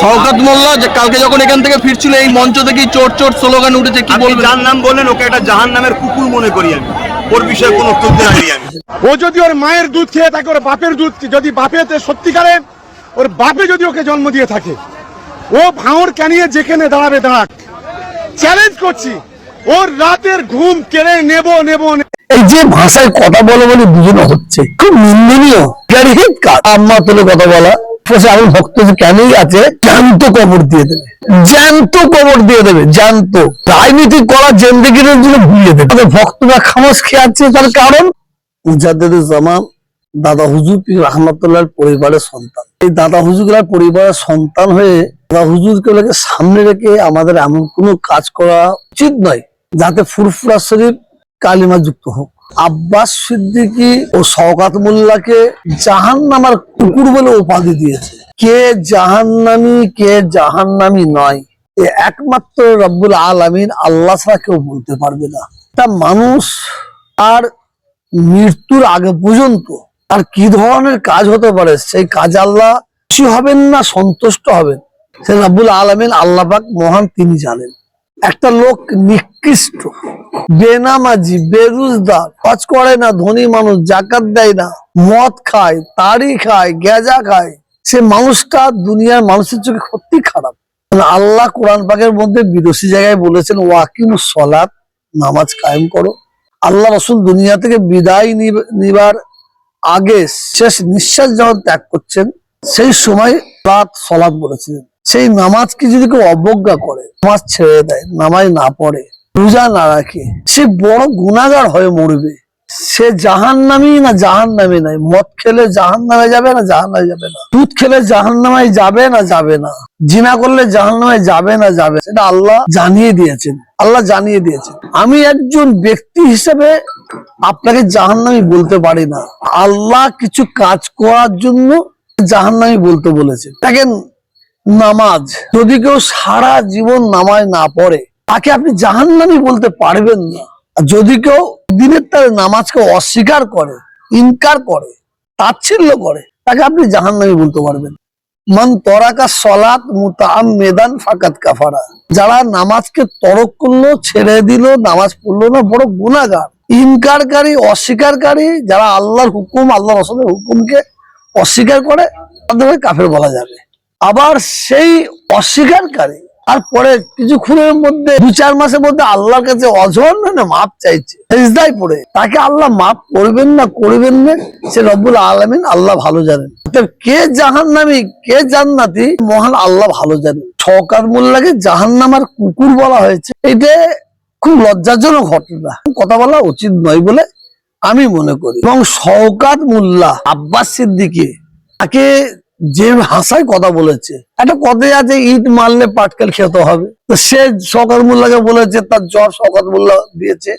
শওকাত মোল্লা যে কালকে যখন এখান থেকে ফিরছিল এই মঞ্চ থেকেই চোর চোর স্লোগান উঠেছে কি বলবেন? যার নাম বললেন ওকে একটা জাহান নামের কুকুর মনে করি আমি। ওর বিষয়ে কোনো উত্তর দেয়নি আমি। ও যদি ওর মায়ের দুধ খেয়ে থাকে ওর বাপের দুধ যদি বাপেতে সত্যিকারে ওর বাপে যদি ওকে জন্ম দিয়ে থাকে ও ভাঁড় কানিয়ে যেখানে দাঁড়াবে দাঁড়াক। চ্যালেঞ্জ করছি। ওর রাতের ঘুম কেড়ে নেব নেব। এই যে ভাষায় কথা বলে বলে দুজনে হচ্ছে খুব নিন্দনীয়। কাজ আম্মা তুলে কথা বলা। বলছে আমার ভক্ত কেনই আছে? জ্যান্ত কবর দিয়ে দেবে। জ্যান্ত কবর দিয়ে দেবে, জ্যান্ত। রাজনীতি করা জেন্দিগির জন্য ভুলিয়ে দেবে। আমাদের ভক্তরা খামোশ খেয়ে আছে, তার কারণ? মুজাদ্দুজ্জামান দাদা হুজুর পীর রহমতুল্লাহ পরিবারের সন্তান। এই দাদা হুজুরগুলার পরিবারের সন্তান হয়ে দাদা হুজুরকে সামনে রেখে আমাদের এমন কোনো কাজ করা উচিত নয়, যাতে ফুরফুরা শরীফ কালিমা যুক্ত হোক। আব্বাস সিদ্দিকী ও শওকাত মোল্লাকে জাহান নামার কুকুর বলে উপাধি দিয়েছে। কে জাহান্নামী কে জাহান্নামী নয়। এ একমাত্র রব্বুল আলামিন আল্লাহ ছাড়া কেউ বলতে পারবে না। তা মানুষ আর মৃত্যুর আগে পর্যন্ত আর কি ধরনের কাজ হতে পারে, সেই কাজ আল্লাহ খুশি হবেন না সন্তুষ্ট হবেন? সে রাব্বুল আলমিন আল্লাহ পাক মহান তিনি জানেন। একটা লোক নিকৃষ্ট, বেনামাজি, বেরুজদার কাজ করে না, ধনী মানুষ, জাকাত দেয় না, মদ খায় তাড়ি খায়, গেজা খায়। সে মানুষটা দুনিয়ার মানুষের চোখে সত্যি খারাপ। মানে আল্লাহ কোরআন পাকের মধ্যে বিদেশি জায়গায় বলেছেন ওয়াকিম সলাৎ নামাজ কায়েম করো। আল্লাহ রসুল দুনিয়া থেকে বিদায় নিব- নিবার আগে শেষ নিঃশ্বাস যখন ত্যাগ করছেন, সেই সময় রাত সলাৎ বলেছিলেন। সেই নামাজকে যদি কেউ অবজ্ঞা করে, নামাজ ছেড়ে দেয়, নামাজ না পড়ে, রোজা না রাখে, সে বড় গুণাগার হয়ে মরবে। সে জাহান নামি না জাহান নামে নাই? মদ খেলে জাহান নামে যাবে না জাহান নামে যাবে না? দুধ খেলে জাহান নামায় যাবে না যাবে না? জিনা করলে জাহান নামায় যাবে না যাবে? সেটা আল্লাহ জানিয়ে দিয়েছেন। আল্লাহ জানিয়ে দিয়েছেন। আমি একজন ব্যক্তি হিসেবে আপনাকে জাহান্নামি বলতে পারি না। আল্লাহ কিছু কাজ করার জন্য জাহান্নামি বলতে বলেছে দেখেন নামাজ। যদি কেউ সারা জীবন নামাজ না পড়ে, তাকে আপনি জাহান্নামি বলতে পারবেন না। যদি কেউ দিনের তার নামাজকে অস্বীকার করে, ইনকার করে, তাচ্ছিল্য করে, তাকে আপনি জাহান্নামি বলতে পারবেন মান তরাকা সলাত মুতাম মেদান ফাকাত কাফারা। যারা নামাজকে তরক করল, ছেড়ে দিল, নামাজ পড়ল না, বড় গুণাগার ইনকারকারী অস্বীকারী যারা আল্লাহর হুকুম আল্লাহ রসুলের হুকুমকে অস্বীকার করে, তাদের কাফের বলা যাবে। আবার সেই অস্বীকারকারী আর পরে কিছুক্ষণের মধ্যে, দু চার মাসের মধ্যে আল্লাহর কাছে অজন্য মাপ চাইছে, সেজদায় পড়ে। তাকে আল্লাহ মাপ করবেন না করবেন না, সে রব্বুল আলমিন আল্লাহ ভালো জানেন। কে জাহান্নামী, কে জান্নাতি? মহান আল্লাহ ভালো জানেন। শওকাত মোল্লাকে জাহান্নামার কুকুর বলা হয়েছে। এটা খুব লজ্জাজনক ঘটনা। কথা বলা উচিত নয় বলে আমি মনে করি। এবং শওকাত মোল্লা আব্বাস সিদ্দিকে, তাকে যে ভাষায় কথা বলেছে একটা কথাই আছে ইট মারলে পাটকেল খেতে হবে। তো সে শওকাত মোল্লাকে বলেছে তার জ্বর শওকাত মোল্লা দিয়েছে।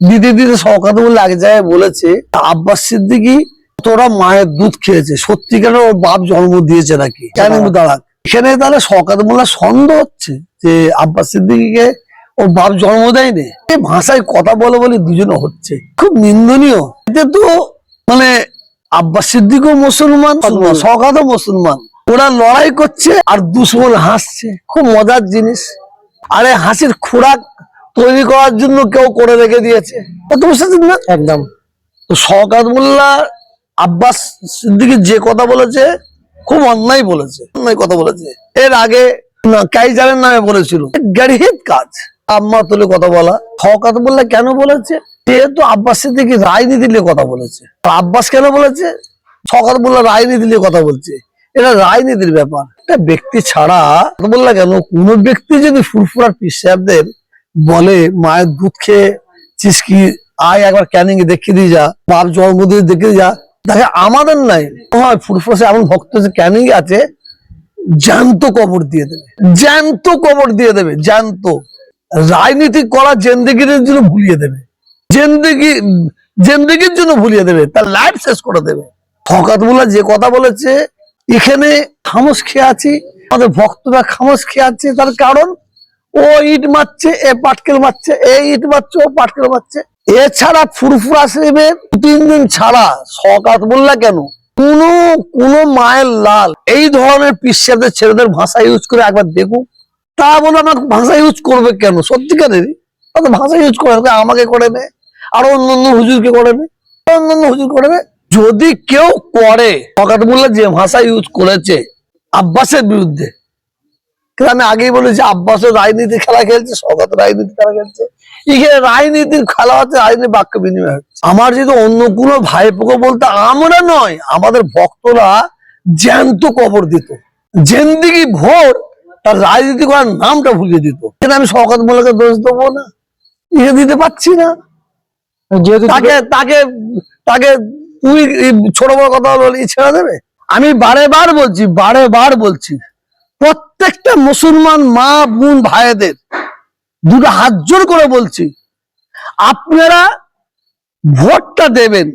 দিদি দিদি শওকাত মোল্লা এক জায়গায় বলেছে আব্বাস সিদ্দিকি তোরা মায়ের দুধ খেয়েছে সত্যিকারের ওর বাপ জন্ম দিয়েছে নাকি? কেন দাঁড়াক এখানে তাহলে শওকাত মোল্লা সন্দেহ হচ্ছে যে আব্বাস সিদ্দিকিকে ওর বাপ জন্ম দেয়নি। এই ভাষায় কথা বলে বলে দুজনে হচ্ছে। খুব নিন্দনীয়। এতে তো মানে আব্বাস সিদ্দিকও মুসলমান সকাতও মুসলমান। ওরা লড়াই করছে আর দুশ্মন হাসছে। খুব মজার জিনিস। আরে হাসির খোরাক তৈরি করার জন্য কেউ করে রেখে দিয়েছে। কত না একদম। তো শওকাত মোল্লা আব্বাস সিদ্দিকি যে কথা বলেছে খুব অন্যায় বলেছে। অন্যায় কথা বলেছে। এর আগে না কাইজারের নামে বলেছিল। গাড়িহিত কাজ। আম্মা তুলে কথা বলা। শওকাত মোল্লা কেন বলেছে? যেহেতু আব্বাস সিদ্দিকি রাজনীতি নিয়ে কথা বলেছে। আব্বাস কেন বলেছে? সকাল মোল্লা রাজনীতি নিয়ে কথা বলছে। এটা রাজনীতির ব্যাপার। একটা ব্যক্তি ছাড়া বললা কেন? কোন ব্যক্তি যদি ফুরফুরার পিসাবদের বলে, মায়ের দুধ খেয়ে চিসকি আয় একবার ক্যানিং এ দেখিয়ে দিয়ে যা। বাপ জন্মদিন দিয়ে যা। দেখে আমাদের নাই। হয় এমন ভক্ত আছে ক্যানিং আছে, জ্যান্ত কবর দিয়ে দেবে। জ্যান্ত কবর দিয়ে দেবে, জ্যান্ত। রাজনীতি করা জেন্দিগির জন্য ভুলিয়ে দেবে। জেন্দিগি, জেন্দিগির জন্য ভুলিয়ে দেবে, তার লাইফ শেষ করে দেবে। ফকাতবুল্লাহ যে কথা বলেছে, এখানে খামোশ খেয়ে আছি, আমাদের ভক্তরা খামোশ খেয়ে আছে, তার কারণ ও ইট মারছে, এ পাটকেল মারছে, এ ইট মারছে, ও পাটকেল মারছে। এছাড়া ফুরফুরা শরীফের দিন ছাড়া সকাত বললা কেন? কোনো কোনো মায়ের লাল, এই ধরনের পিসাদের ছেলেদের ভাষা ইউজ করে একবার দেখুক। তা বলে আমাকে ভাষা ইউজ করবে কেন? তো ভাষা ইউজ করে, আমাকে করে নে আরও অন্য অন্য হুজুরকে করে নে আরও অন্য অন্য হুজুর করে যদি কেউ করে ফকাতবুল্লাহ যে ভাষা ইউজ করেছে আব্বাসের বিরুদ্ধে, কিন্তু আমি আগেই বলেছি আব্বাসের রাজনীতি খেলা খেলছে সকাত রাজনীতি খেলা খেলছে। এখানে রাজনীতির খেলা হচ্ছে রাজনীতি বাক্য বিনিময় হচ্ছে। আমার যদি অন্য কোনো ভাইপোকে বলতে আমরা নয়, আমাদের ভক্তরা জ্যান্ত কবর দিত। জেন্দিগি ভোর তার রাজনীতি করার নামটা ভুলিয়ে দিত। কিন্তু আমি শওকত মোল্লাকে দোষ দেবো না। ইয়ে দিতে পারছি না। তাকে তাকে তাকে তুই ছোট বড় কথা বলি ছেড়ে দেবে? আমি বারে বার বলছি বারে বার বলছি প্রত্যেকটা মুসলমান মা বোন ভাইদের দুটো হাত জোর করে বলছি আপনারা ভোটটা দেবেন।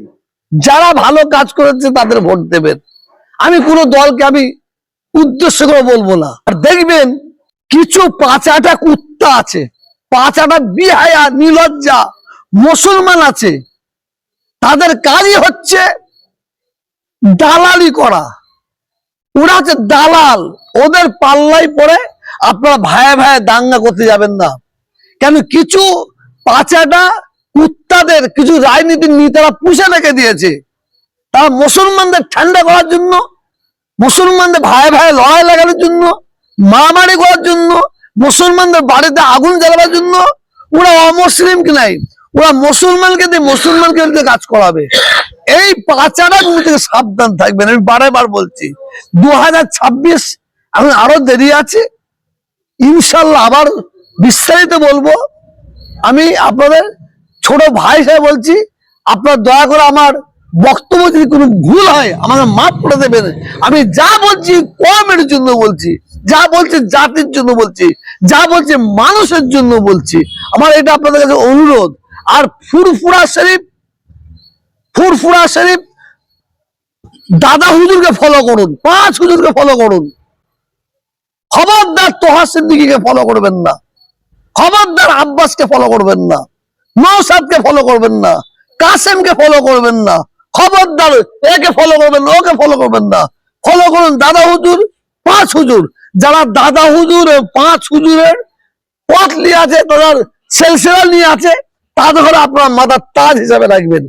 যারা ভালো কাজ করেছে তাদের ভোট দেবেন। আমি কোনো দলকে আমি উদ্দেশ্য করে বলব না। আর দেখবেন কিছু পাঁচাটা কুত্তা আছে পাঁচাটা বিহায়া নিলজ্জা মুসলমান আছে, তাদের কাজই হচ্ছে দালালি করা। ওরা হচ্ছে দালাল, ওদের পাল্লাই পড়ে আপনারা ভাইয়ে ভাইয়ে দাঙ্গা করতে যাবেন না। কেন কিছু পাচাটা কুত্তাদের, কিছু রাজনীতির নেতারা পুষে রেখে দিয়েছে। তারা মুসলমানদের ঠান্ডা করার জন্য, মুসলমানদের ভাই ভাই লড়াই লাগানোর জন্য, মারামারি করার জন্য, মুসলমানদের বাড়িতে আগুন জ্বালাবার জন্য, ওরা অমুসলিমকে নাই? ওরা মুসলমানকে দিয়ে মুসলমানকে দিয়ে কাজ করাবে। এই পাচারা থেকে সাবধান থাকবেন আমি বারবার বলছি দু হাজার ছাব্বিশ এখন আরও দেরি আছে। ইনশাল্লাহ আবার বিস্তারিত বলব। আমি আপনাদের ছোট ভাই হিসেবে বলছি, আপনার দয়া করে আমার বক্তব্য যদি কোনো ভুল হয়, আমাকে মাফ করে দেবেন। আমি যা বলছি, কমের জন্য বলছি, যা বলছি জাতির জন্য বলছি, যা বলছি মানুষের জন্য বলছি। আমার এটা আপনাদের কাছে অনুরোধ আর ফুরফুরা শরীফ ফুরফুরা শরীফ, দাদা হুজুরকে ফলো করুন, পাঁচ হুজুরকে ফলো করুন। খবরদার তোহা সিদ্দিকিকে ফলো করবেন না। খবরদার আব্বাসকে ফলো করবেন না। নৌসাদকে ফলো করবেন না। কাসেমকে ফলো করবেন না। খবরদার একে ফলো করবেন না ওকে ফলো করবেন না। ফলো করুন দাদা হুজুর, পাঁচ হুজুর। যারা দাদা হুজুর পাঁচ হুজুরের পথ নিয়ে আছে, তাদের সেলসেলা নিয়ে আছে তাদের ঘরে আপনার মাথার তাজ হিসাবে রাখবেন।